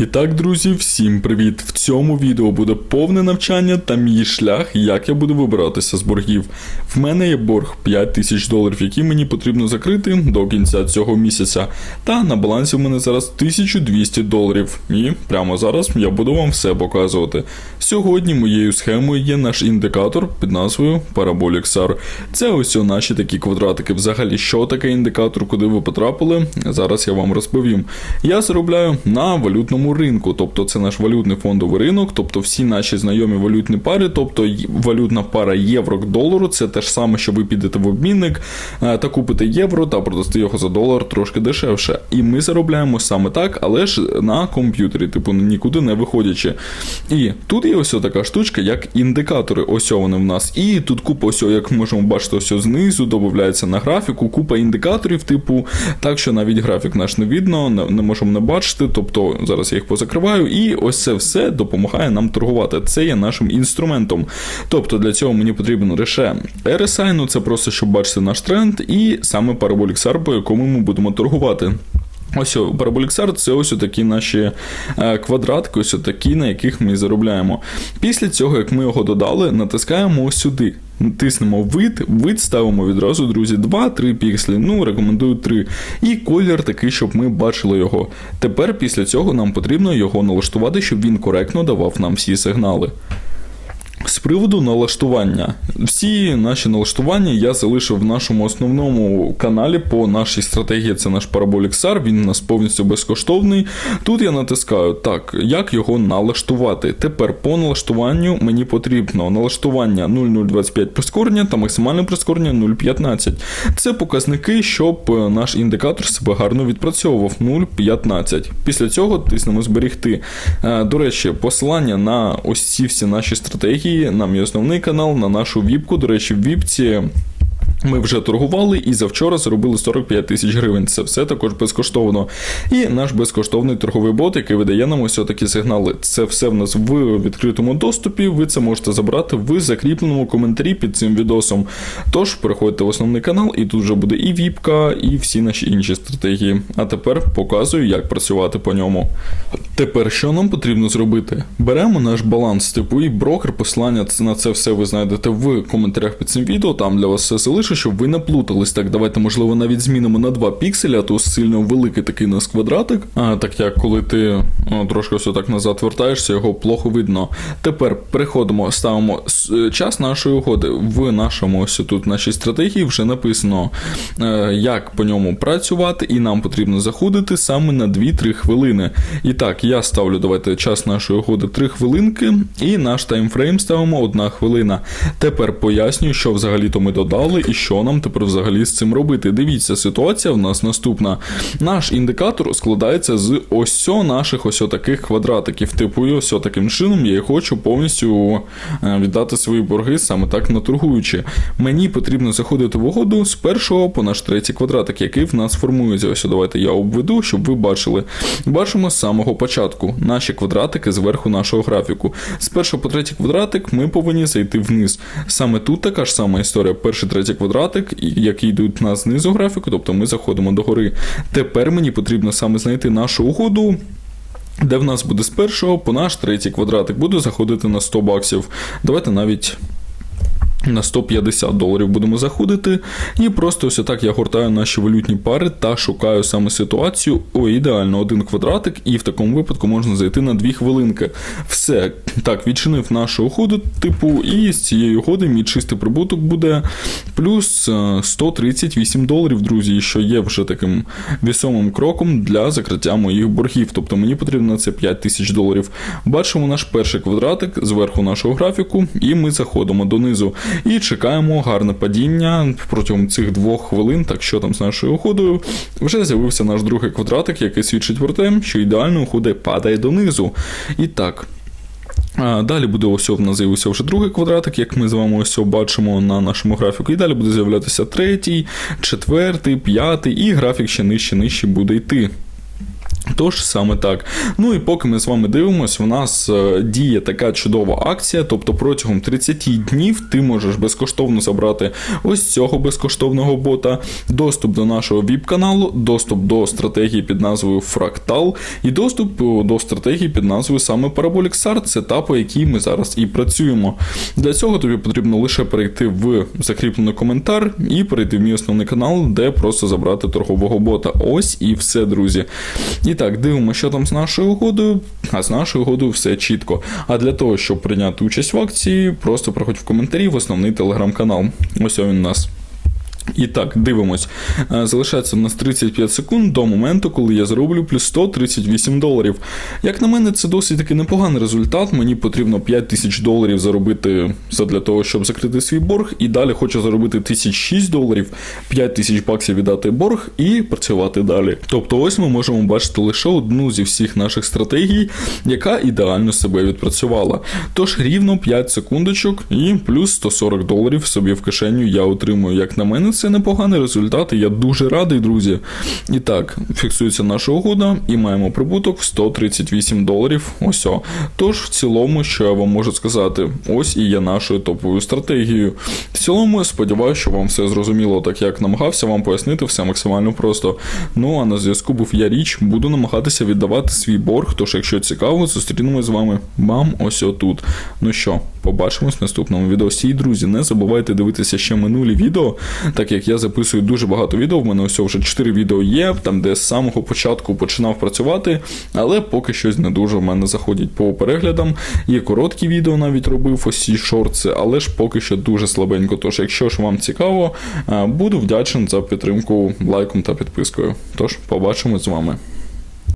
І так, друзі, всім привіт! В цьому відео буде повне навчання та мій шлях, як я буду вибиратися з боргів. В мене є борг 5 тисяч доларів, які мені потрібно закрити до кінця цього місяця. Та на балансі в мене зараз 1200 доларів. І прямо зараз я буду вам все показувати. Сьогодні моєю схемою є наш індикатор під назвою Parabolic SAR. Це ось наші такі квадратики. Взагалі, що таке індикатор, куди ви потрапили, зараз я вам розповім. Я заробляю на валютному ринку, тобто це наш валютний фондовий ринок, тобто всі наші знайомі валютні пари, тобто валютна пара євро к долару, це те ж саме, що ви підете в обмінник е, та купите євро та продасте його за долар трошки дешевше. І ми заробляємо саме так, але ж на комп'ютері, типу нікуди не виходячи. І тут є ось така штучка, як індикатори. Ось вони в нас. І тут купа ось, як можемо бачити, ось знизу додається на графіку, купа індикаторів, типу, так що навіть графік наш не видно, не, не можемо не бачити. Тобто зараз я їх позакриваю, і ось це все допомагає нам торгувати. Це є нашим інструментом. Тобто для цього мені потрібен лише RSI, ну це просто щоб бачити наш тренд, і саме параболік SAR, по якому ми будемо торгувати. Ось Parabolic – це ось такі наші е, квадратки, ось такі, на яких ми заробляємо. Після цього, як ми його додали, натискаємо ось сюди. Тиснемо вид, вид ставимо відразу, друзі, 2-3 пікселі. Ну, рекомендую 3. І колір такий, щоб ми бачили його. Тепер після цього нам потрібно його налаштувати, щоб він коректно давав нам всі сигнали. З приводу налаштування. Всі наші налаштування я залишив в нашому основному каналі по нашій стратегії. Це наш Parabolic SAR, він у нас повністю безкоштовний. Тут я натискаю так, як його налаштувати. Тепер по налаштуванню мені потрібно налаштування 0025 прискорення та максимальне прискорення 0,15. Це показники, щоб наш індикатор себе гарно відпрацьовував 0,15. Після цього тиснемо зберігти. Е, До речі, посилання на ось ці всі наші стратегії, на мій основний канал, на нашу віпку. До речі, в віпці. Ми вже торгували і завчора заробили 45 тисяч гривень. Це все також безкоштовно. І наш безкоштовний торговий бот, який видає нам ось такі сигнали. Це все в нас в відкритому доступі. Ви це можете забрати в закріпленому коментарі під цим відосом. Тож переходьте в основний канал, і тут вже буде і віпка, і всі наші інші стратегії. А тепер показую, як працювати по ньому. Тепер що нам потрібно зробити? Беремо наш баланс типу і брокер. Посилання на це все ви знайдете в коментарях під цим відео. Там для вас все залишу, щоб ви не плутались. Так, давайте, можливо, навіть змінимо на 2 пікселі, а то сильно великий такий нас квадратик. А так як коли ти о, трошки ось так назад вертаєшся, його плохо видно. Тепер переходимо, ставимо е, час нашої угоди. В нашому ось тут нашій стратегії вже написано, е, як по ньому працювати, і нам потрібно заходити саме на 2-3 хвилини. І так, я ставлю давайте час нашої угоди 3 хвилинки, і наш таймфрейм ставимо 1 хвилина. Тепер пояснюю, що взагалі-то ми додали і що нам тепер взагалі з цим робити. Дивіться, ситуація в нас наступна. Наш індикатор складається з ось наших ось таких квадратиків. Типу, і ось таким чином я хочу повністю е, віддати свої борги саме так наторгуючи. Мені потрібно заходити в угоду з першого по наш третій квадратик, який в нас формується. Ось давайте я обведу, щоб ви бачили. Бачимо з самого початку наші квадратики зверху нашого графіку. З першого по третій квадратик ми повинні зайти вниз. Саме тут така ж сама історія. Перший третій квадратик, і- які йдуть на знизу графіку, тобто ми заходимо до гори. Тепер мені потрібно саме знайти нашу угоду. Де в нас буде з першого по наш третій квадратик буде заходити на 100 баксів. Давайте навіть на 150 доларів будемо заходити. І просто ось так я гортаю наші валютні пари та шукаю саме ситуацію. О, ідеально, один квадратик, і в такому випадку можна зайти на 2 хвилинки. Все, так, відчинив нашу угоду, типу, і з цієї угоди мій чистий прибуток буде плюс е, 138 доларів, друзі, що є вже таким вісомим кроком для закриття моїх боргів. Тобто мені потрібно це 5 тисяч доларів. Бачимо наш перший квадратик зверху нашого графіку, і ми заходимо донизу. І чекаємо гарне падіння протягом цих двох хвилин, так що там з нашою уходою, вже з'явився наш другий квадратик, який свідчить про те, що ідеально уходи падає донизу. І так. Далі буде ось в нас з'явився вже другий квадратик, як ми з вами ось бачимо на нашому графіку. І далі буде з'являтися третій, четвертий, п'ятий, і графік ще нижче нижче буде йти. Тож саме так. Ну і поки ми з вами дивимося, в нас е, діє така чудова акція. Тобто протягом 30 днів ти можеш безкоштовно забрати ось цього безкоштовного бота, доступ до нашого віп-каналу, доступ до стратегії під назвою Фрактал і доступ е, до стратегії під назвою саме Parabolic SAR. Це та, по якій ми зараз і працюємо. Для цього тобі потрібно лише перейти в закріплений коментар і перейти в мій основний канал, де просто забрати торгового бота. Ось і все, друзі. І так, дивимося, що там з нашою угодою. А з нашою угодою все чітко. А для того, щоб прийняти участь в акції, просто проходь в коментарі в основний телеграм-канал. Ось він у нас. І так, дивимось. Е, Залишається в нас 35 секунд до моменту, коли я зароблю плюс 138 доларів. Як на мене, це досить таки непоганий результат. Мені потрібно 5 тисяч доларів заробити для того, щоб закрити свій борг. І далі хочу заробити 1006 доларів, 5 тисяч баксів віддати борг і працювати далі. Тобто, ось ми можемо бачити лише одну зі всіх наших стратегій, яка ідеально себе відпрацювала. Тож рівно 5 секундочок і плюс 140 доларів собі в кишеню я отримую. Як на мене, це непоганий результат, і я дуже радий, друзі. І так, фіксується наша угода, і маємо прибуток в 138 доларів. Ось. Тож, в цілому, що я вам можу сказати, ось і є нашою топовою стратегією. Цілому, сподіваюся, що вам все зрозуміло, так як намагався вам пояснити все максимально просто. Ну а на зв'язку був я річ, буду намагатися віддавати свій борг. Тож, якщо цікаво, зустрінемось з вами. Бам, ось отут. Ну що, побачимось в наступному відео. Всі друзі, не забувайте дивитися ще минулі відео, так як я записую дуже багато відео. В мене ось вже 4 відео є, там де з самого початку починав працювати, але поки щось не дуже в мене заходять по переглядам. Є короткі відео навіть робив, ось ці шорти, але ж поки що дуже слабенько. Тож, якщо ж вам цікаво, е, буду вдячний за підтримку лайком та підпискою. Тож, побачимось з вами.